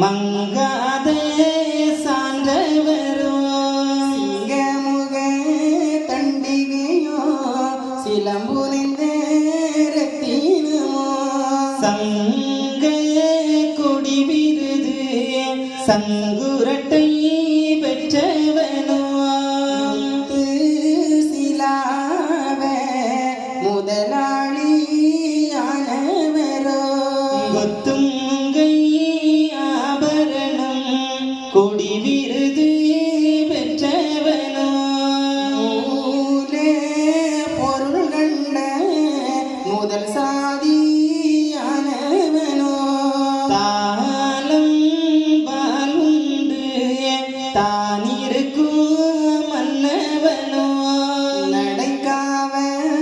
மங்காதே சான்றவரும் சிங்கமுக தண்டிகையோ சிலம்புரிந்த ரத்தினமோ. சங்க கொடி விருது சங்குரட்டை பெற்றவனோ. சிலாவ முதலாளியானவரோ. கொத்தும் அவர் சாதியானவனோ தானும் பாலுண்டு தான் இருக்கும் மன்னவனோ. நடைக்காவணம்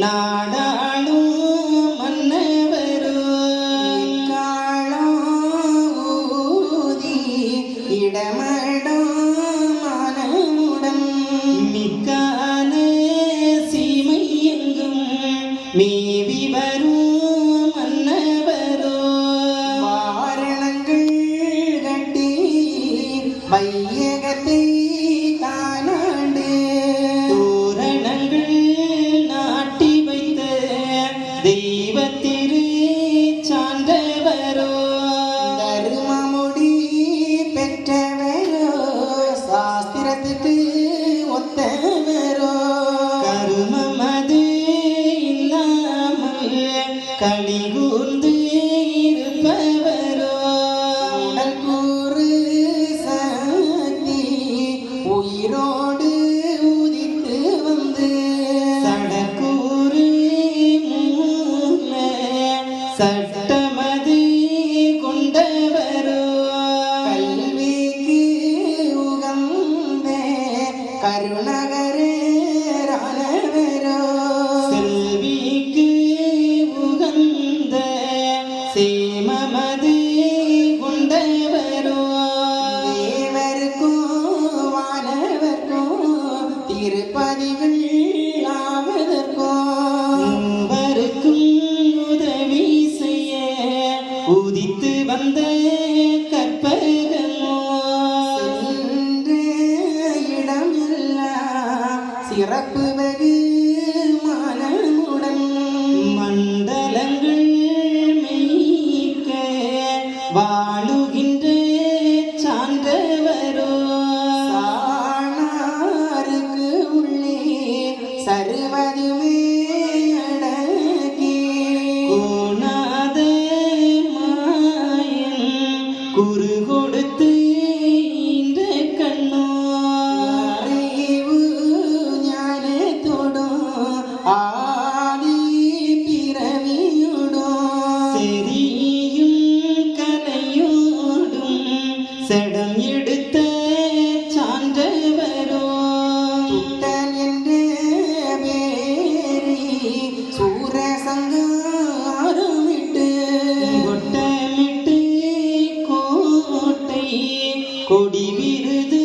நாடாளும் மன்னவரோ காளாதி இடமடமானமுடன் மிக்கான சீமையெங்கும் மேவி வரும் கலிகூர்ந்து இருப்பவரோ. உடல் கூறு சாந்தி உயிரோடு உதித்து வந்து சடக்கூறு மூல சட சிறப்பு வெகு மனமுடன் மண்டலங்கள் மேய்க்க வாழ கொடி விருது